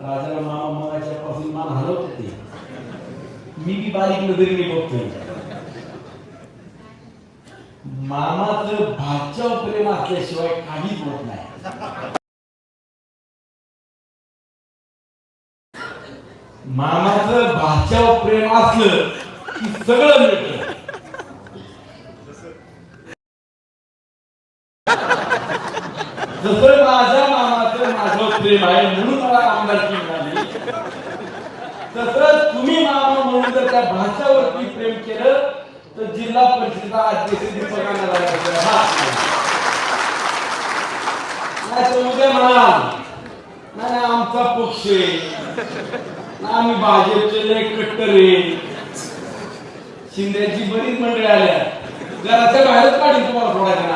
राजाला मामा मगाच्या पासून मान हलवते होते. मी बी बारीक नजरीने बघतोय. मामाचं भाच्या प्रेम असल्याशिवाय काहीच होत नाही. मामाचं भाच्यावर प्रेम असलं की सगळं मिळत. जसं माझ्या मामाचं माझं प्रेम आहे म्हणून तसंच तुम्ही मामा म्हणून जर त्या भाषावरती प्रेम केलं तर जिल्हा परिषदेचा अध्यक्ष दीपकांना लागायचं. हा. नाही उद्या नाही आमचा पक्ष आहे ना आम्ही भाजपचे लय कट्टर आहे शिंद्याची बरीच मंडळी आल्या घराच्या बाहेरच काढेल तुम्हाला सोडायचं